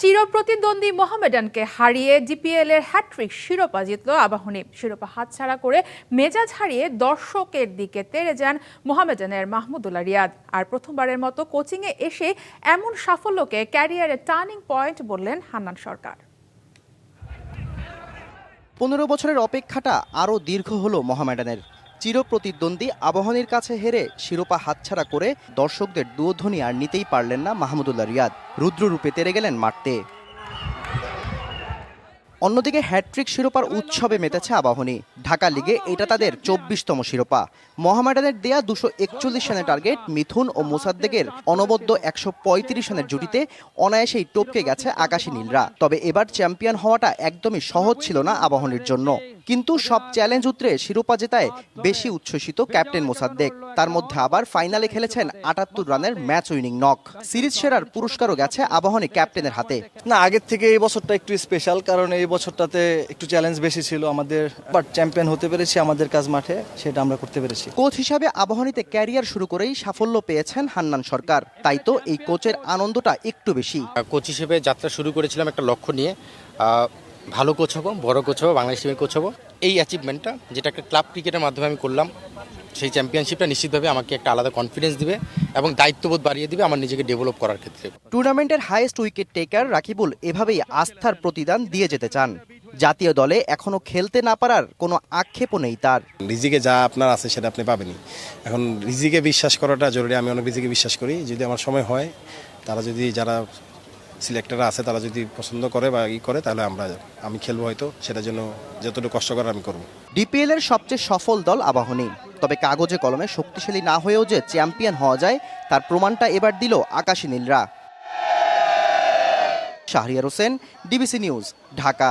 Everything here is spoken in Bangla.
চিরপ্রতিদ্বন্দ্বী মোহামেডানকে হারিয়ে জিপিএল এর হ্যাট্রিক শিরোপা জিতল আবাহনী। শিরোপা হাতছাড়া করে মেজাজ হারিয়ে দর্শকের দিকে তেড়ে যান মোহামেডানের মাহমুদুল্লাহ রিয়াদ। আর প্রথমবারের মতো কোচিংয়ে এসে এমন সাফল্যকে ক্যারিয়ারের টার্নিং পয়েন্ট বললেন হান্নান সরকার। পনেরো বছরের অপেক্ষাটা আরও দীর্ঘ হলো মোহামেডানের। চিরপ্রতিদ্বন্দ্বী আবাহনীর কাছে হেরে শিরোপা হাতছাড়া করে দর্শকদের দুধ্বনি আর নিতেই পারলেন না মাহমুদুল্লাহ রিয়াদ। রুদ্ররূপে তেরে গেলেন মাঠতে। অন্যদিকে হ্যাট্রিক শিরোপার উৎসবে মেতেছে আবাহনী। ঢাকা লিগে এটা তাদের চব্বিশতম শিরোপা। মহামেডানের দেয়া দুশো একচল্লিশ রানের টার্গেট মিথুন ও মোসাদ্দেকের অনবদ্য একশো পঁয়ত্রিশ রানের জুটিতে অনায়াসেই টপকে গেছে আকাশী নীলরা। তবে এবার চ্যাম্পিয়ন হওয়াটা একদমই সহজ ছিল না আবাহনীর জন্য। কিন্তু সব চ্যালেঞ্জ উতরে শিরোপা জেতায় বেশি উচ্ছ্বসিত ক্যাপ্টেন মোসাদ্দেক। তার মধ্যে আবার ফাইনালে খেলেছেন আটাত্তর রানের ম্যাচ উইনিং নক। সিরিজ সেরার পুরস্কারও গেছে আবাহনী ক্যাপ্টেনের হাতে। না, আগের থেকে এই বছরটা একটু স্পেশাল কারণ এই বছরটাতে একটু চ্যালেঞ্জ বেশি ছিল আমাদের বাট চ্যাম্পিয়ন হতে পেরেছি আমাদের কাজ মাঠে সেটা আমরা করতে পেরেছি। কোচ হিসাবে আবাহনীতে ক্যারিয়ার শুরু করেই সাফল্য পেয়েছেন হান্নান সরকার। তাই তো এই কোচের আনন্দটা একটু বেশি। কোচ হিসেবে যাত্রা শুরু করেছিলাম একটা লক্ষ্য নিয়ে। আহ, ভালো কোচ হব বড় কোচ হব বাংলাদেশ টিমের কোচ হব। এই অ্যাচিভমেন্টটা যেটা একটা ক্লাব ক্রিকেটের মাধ্যমে আমি করলাম সেই চ্যাম্পিয়নশিপটা নিশ্চিতভাবে আমাকে একটা আলাদা কনফিডেন্স দিবে এবং দায়িত্ববোধ বাড়িয়ে দিবে আমার নিজেকে ডেভেলপ করার ক্ষেত্রে। টুর্নামেন্টের হাইয়েস্ট উইকেট টেকার রাকিবুল এভাবেই আস্থার প্রতিদান দিয়ে যেতে চান। জাতীয় দলে এখনও খেলতে না পারার কোনো আক্ষেপও নেই তার। রিজিকে যা আপনার আছে সেটা আপনি পাবেনই। এখন রিজিকে বিশ্বাস করাটা জরুরি আমি অনেক রিজিকে বিশ্বাস করি। যদি আমার সময় হয় তারা যদি যারা সিলেক্টররা আছে, তারা যদি পছন্দ করে বা ই করে, তাহলে আমরা আমি খেলব হয়তো। সেটার জন্য যতটুকু কষ্ট করার আমি করব। ডিপিএল এর সবচেয়ে সফল দল আবাহনী। তবে কাগজে কলমে শক্তিশালী না হয়েও যে চ্যাম্পিয়ন হওয়া যায়, তার প্রমাণটা এবার দিল আকাশী নীলরা। Shahriar Hossain DBC news Dhaka.